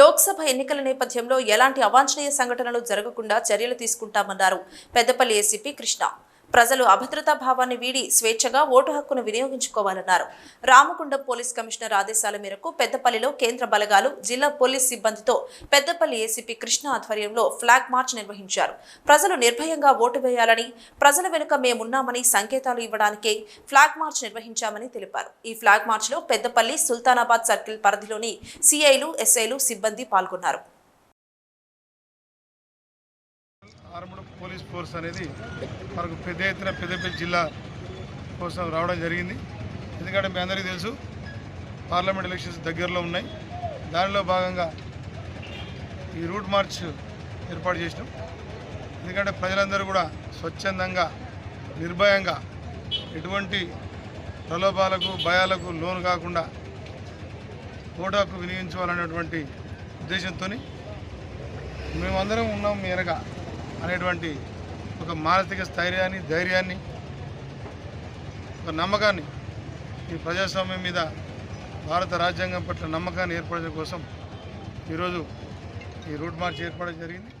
లోక్సభ ఎన్నికల నేపథ్యంలో ఎలాంటి అవాంఛనీయ సంఘటనలు జరగకుండా చర్యలు తీసుకుంటామన్నారు. పెద్దపల్లి ఏసీపీ కృష్ణ. ప్రజలు అభద్రతా భావాన్ని వీడి స్వేచ్ఛగా ఓటు హక్కును వినియోగించుకోవాలన్నారు. రామగుండం పోలీస్ కమిషనర్ ఆదేశాల మేరకు పెద్దపల్లిలో కేంద్ర బలగాలు జిల్లా పోలీస్ సిబ్బందితో పెద్దపల్లి ఏసీపీ కృష్ణ ఆధ్వర్యంలో ఫ్లాగ్ మార్చ్ నిర్వహించారు. ప్రజలు నిర్భయంగా ఓటు వేయాలని ప్రజల వెనుక మేమున్నామని సంకేతాలు ఇవ్వడానికే ఫ్లాగ్ మార్చ్ నిర్వహించామని తెలిపారు. ఈ ఫ్లాగ్ మార్చ్లో పెద్దపల్లి సుల్తానాబాద్ సర్కిల్ పరిధిలోని సిఐలు ఎస్ఐలు సిబ్బంది పాల్గొన్నారు. ఆర్మడ్ పోలీస్ ఫోర్స్ అనేది మనకు పెద్ద ఎత్తున పెద్దపల్లి జిల్లా కోసం రావడం జరిగింది. ఎందుకంటే మీ అందరికీ తెలుసు పార్లమెంట్ ఎలక్షన్స్ దగ్గరలో ఉన్నాయి. దానిలో భాగంగా ఈ రూట్ మార్చ్ ఏర్పాటు చేసినాం. ఎందుకంటే ప్రజలందరూ కూడా స్వచ్ఛందంగా నిర్భయంగా ఎటువంటి ప్రలోభాలకు భయాలకు లోను కాకుండా ఓటు హక్కు వినియోగించుకోవాలనేటువంటి ఉద్దేశంతో మేమందరం ఉన్నాం మీ వెనక. అనేటువంటి ఒక మానసిక స్థైర్యాన్ని ధైర్యాన్ని ఒక నమ్మకాన్ని ఈ ప్రజాస్వామ్యం మీద భారత రాజ్యాంగం పట్ల నమ్మకాన్ని ఏర్పడడం కోసం ఈరోజు ఈ రూట్ మార్చ్ ఏర్పడడం జరిగింది.